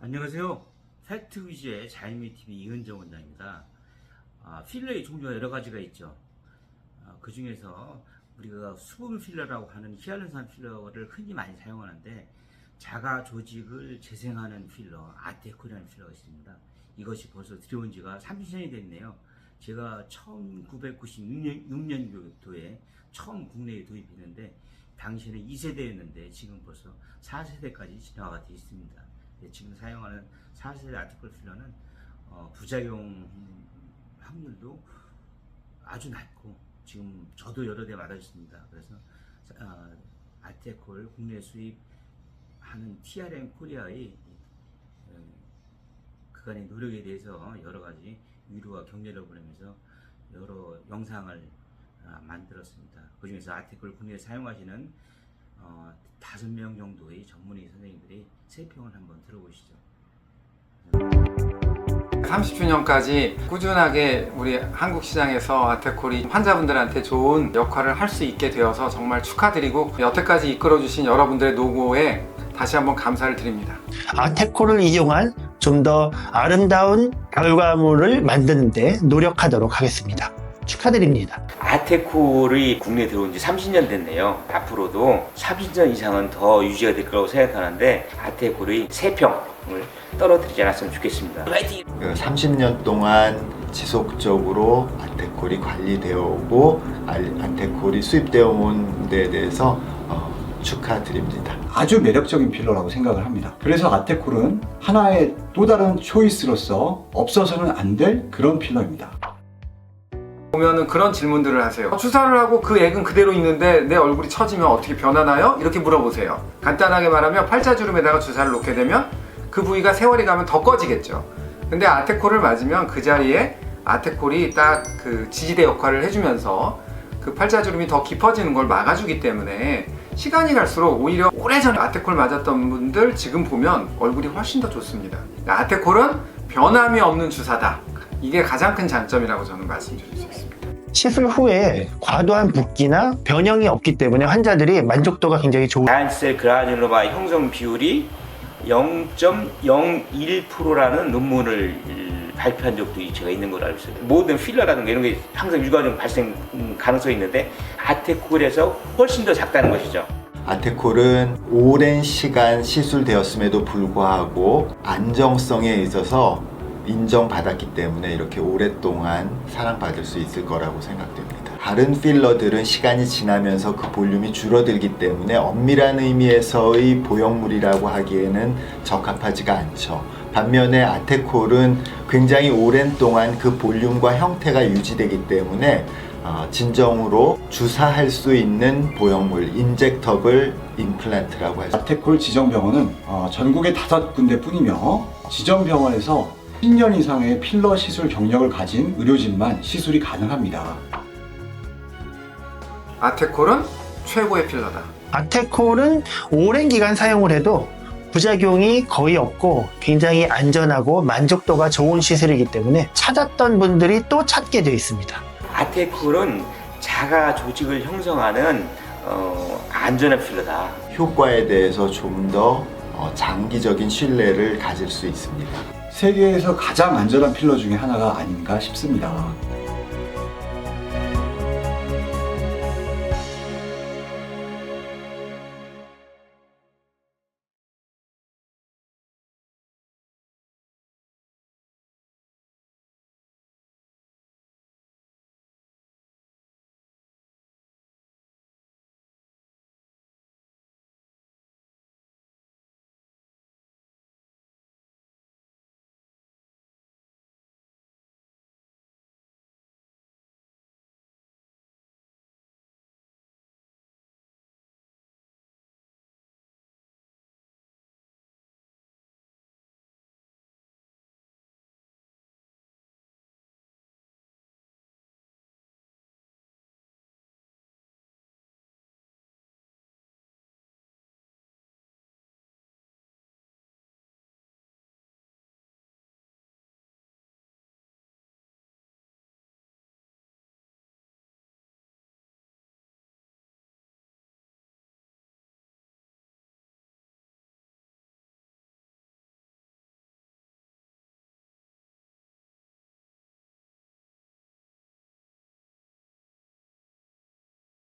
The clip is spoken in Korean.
안녕하세요. 팩트 위주의 자유미 TV 이은정 원장입니다. 아, 필러의 종류가 여러 가지가 있죠. 그 중에서 우리가 수분 필러라고 하는 히알루론산 필러를 흔히 많이 사용하는데 자가 조직을 재생하는 필러, 아테코라는 필러가 있습니다. 이것이 벌써 들여온 지가 30년이 됐네요. 제가 1996년 6년도에 처음 국내에 도입했는데 당시에는 2세대였는데 지금 벌써 4세대까지 진화가 되어 있습니다. 네, 지금 사용하는 4세대 아티클 필러는 어, 부작용 확률도 아주 낮고 지금 저도 여러 대 맞았습니다. 그래서 어, 아테콜 국내 수입하는 TRM 코리아의 어, 그간의 노력에 대해서 여러 가지 위로와 격려를 보내면서 여러 영상을 아, 만들었습니다. 그 중에서 아티클 국내에 사용하시는 어, 다섯 명 정도의 전문의 선생님들이 세 평을 한번 들어보시죠. 30주년까지 꾸준하게 우리 한국 시장에서 아테콜이 환자분들한테 좋은 역할을 할 수 있게 되어서 정말 축하드리고 여태까지 이끌어주신 여러분들의 노고에 다시 한번 감사를 드립니다. 아테코를 이용한 좀 더 아름다운 결과물을 만드는데 노력하도록 하겠습니다. 축하드립니다. 아테콜이 국내에 들어온 지 30년 됐네요. 앞으로도 30년 이상은 더 유지가 될 거라고 생각하는데 아테콜의 세평을 떨어뜨리지 않았으면 좋겠습니다. 화이팅! 그 30년 동안 지속적으로 아테콜이 관리되어 오고 알- 아테콜이 수입되어 온 데에 대해서 어, 축하드립니다. 아주 매력적인 필러라고 생각을 합니다. 그래서 아테콜은 하나의 또 다른 초이스로서 없어서는 안 될 그런 필러입니다. 보면은 그런 질문들을 하세요. 주사를 하고 그 액은 그대로 있는데 내 얼굴이 처지면 어떻게 변하나요? 이렇게 물어보세요. 간단하게 말하면 팔자주름에다가 주사를 놓게 되면 그 부위가 세월이 가면 더 꺼지겠죠. 근데 아테콜을 맞으면 그 자리에 아테콜이 딱 그 지지대 역할을 해주면서 그 팔자주름이 더 깊어지는 걸 막아주기 때문에 시간이 갈수록 오히려 오래전에 아테콜 맞았던 분들 지금 보면 얼굴이 훨씬 더 좋습니다. 아테콜은 변함이 없는 주사다. 이게 가장 큰 장점이라고 저는 말씀드릴 수 있습니다. 시술 후에 과도한 붓기나 변형이 없기 때문에 환자들이 만족도가 굉장히 좋은 자연셀 그라뉴로마 형성 비율이 0.01%라는 논문을 발표한 적도 제가 있는 걸로 알고 있어요. 모든 필러라든가 이런 게 항상 유가증 발생 음, 가능성이 있는데 아테콜에서 훨씬 더 작다는 것이죠. 아테콜은 오랜 시간 시술되었음에도 불구하고 안정성에 있어서 인정받았기 때문에 이렇게 오랫동안 사랑받을 수 있을 거라고 생각됩니다. 다른 필러들은 시간이 지나면서 그 볼륨이 줄어들기 때문에 엄밀한 의미에서의 보형물이라고 하기에는 적합하지가 않죠. 반면에 아테콜은 굉장히 오랜 동안 그 볼륨과 형태가 유지되기 때문에 어, 진정으로 주사할 수 있는 보형물, 인젝터블 임플란트라고 하죠. 아테콜 지정병원은 어, 전국에 다섯 군데 뿐이며 지정병원에서 10년 이상의 필러 시술 경력을 가진 의료진만 시술이 가능합니다. 아테콜은 최고의 필러다. 아테콜은 오랜 기간 사용을 해도 부작용이 거의 없고 굉장히 안전하고 만족도가 좋은 시술이기 때문에 찾았던 분들이 또 찾게 되어 있습니다. 아테콜은 자가 조직을 형성하는 어, 안전한 필러다. 효과에 대해서 좀더 어, 장기적인 신뢰를 가질 수 있습니다. 세계에서 가장 안전한 필러 중에 하나가 아닌가 싶습니다.